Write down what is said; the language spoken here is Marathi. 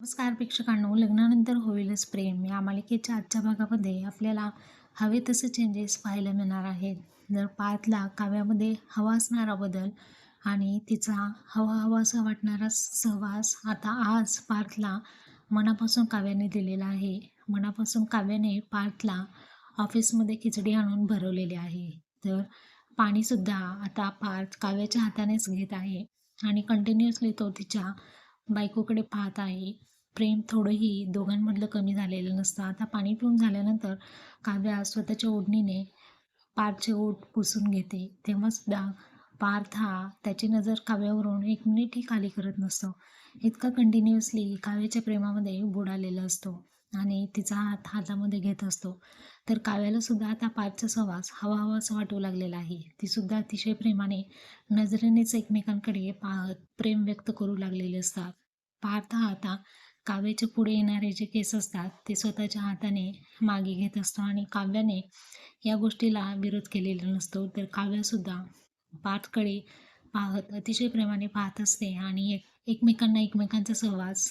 नमस्कार प्रेक्षकांनो लग्नानंतर होईलच प्रेम. या मालिकेच्या आजच्या भागामध्ये आपल्याला हवे तसे चेंजेस पाहायला मिळणार आहेत. जर पार्थला काव्यामध्ये हवा असणारा बदल आणि तिचा हवा हवासा वाटणारा सहवास आता आज पार्थला मनापासून काव्याने दिलेला आहे. मनापासून काव्याने पार्थला ऑफिसमध्ये खिचडी आणून भरवलेली आहे. तर पाणीसुद्धा आता पार्थ काव्याच्या हातानेच घेत आहे आणि कंटिन्युअसली तो तिच्या बायकोकडे पाहत आहे. प्रेम थोडंही दोघांमधलं कमी झालेलं नसतं. आता पाणी पिऊन झाल्यानंतर काव्या स्वतःच्या ओढणीने पारचे ओठ पुसून घेते. तेव्हासुद्धा पार्थ हा त्याची नजर काव्यावरून एक मिनिटही खाली करत नसतो. इतका कंटिन्युअसली काव्याच्या प्रेमामध्ये बुडालेला असतो. आणि तिचा हात हातामध्ये घेत असतो. तर काव्याला सुद्धा आता पाचचा सहवास हवा हवासा वाटू लागलेला आहे. ती सुद्धा अतिशय प्रेमाने नजरेनेच एकमेकांकडे पाहत प्रेम व्यक्त करू लागलेले असतात. पार्थ हा आता काव्याच्या पुढे येणारे जे केस असतात ते स्वतःच्या हाताने मागे घेत असतो आणि काव्याने या गोष्टीला विरोध केलेला नसतो. तर काव्यासुद्धा पार्थकडे पाहत अतिशय प्रेमाने पाहत असते आणि एक एकमेकांना एकमेकांचा सहवास